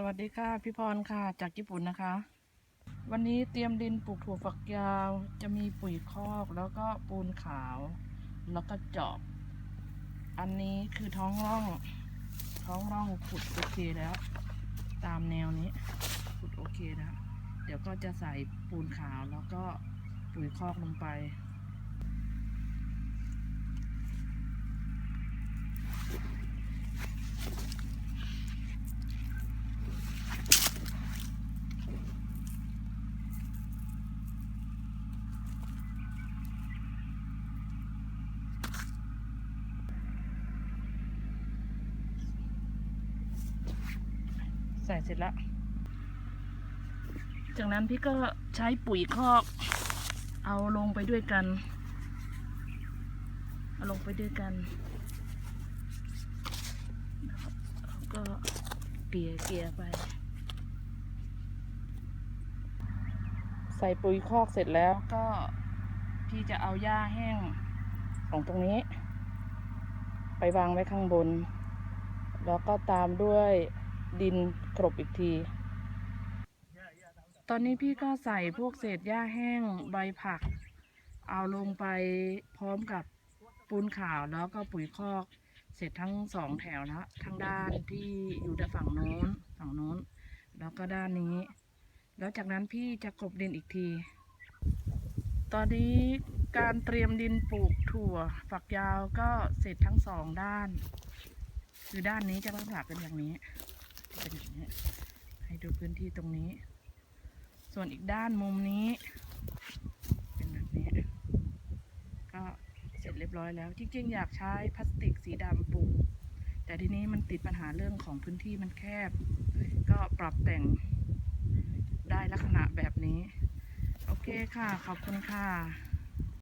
สวัสดีค่ะพี่พรค่ะ จากญี่ปุ่นนะคะ วันนี้เตรียมดินปลูกถั่วฝักยาว จะมีปุ๋ยคอกแล้วก็ปูนขาว แล้วก็เจอบ อันนี้คือท้องร่อง ท้องร่องขุดโอเคแล้ว ตามแนวนี้ขุดโอเคแล้วเดี๋ยวก็จะใส่ปูนขาวแล้วก็ปุ๋ยคอกลงไป ใส่เสร็จแล้ว จากนั้นพี่ก็ใช้ปุ๋ยคอก เอาลงไปด้วยกัน เอาลงไปด้วยกันแล้วก็เกลี่ยเกลี่ยไป ใส่ปุ๋ยคอกเสร็จแล้วก็พี่จะเอาหญ้าแห้งของตรงนี้ ไปวางไว้ข้างบน แล้วก็ตามด้วย ดินกรบอีกที ตอนนี้พี่ก็ใส่พวกเศษหญ้าแห้งใบผัก เอาลงไปพร้อมกับปูนขาวแล้วก็ปุ๋ยคอก เสร็จทั้งสองแถวแล้วทั้งด้านที่อยู่ด้านฝั่งโน้นฝั่งโน้น แล้วก็ด้านนี้ แล้วจากนั้นพี่จะกลบดินอีกที ตอนนี้การเตรียมดินปลูกถั่วฝักยาวก็เสร็จทั้งสองด้าน คือด้านนี้จะลักษณะเป็นอย่างนี้ เป็นอย่างนี้ ให้ดูพื้นที่ตรงนี้ ส่วนอีกด้านมุมนี้ เป็นแบบนี้ ก็เสร็จเรียบร้อยแล้ว จริงๆ อยากใช้พลาสติกสีดำปูแต่ทีนี้มันติดปัญหาเรื่องของพื้นที่มันแคบ ก็ปรับแต่งได้ลักษณะแบบนี้ โอเคค่ะ ขอบคุณค่ะ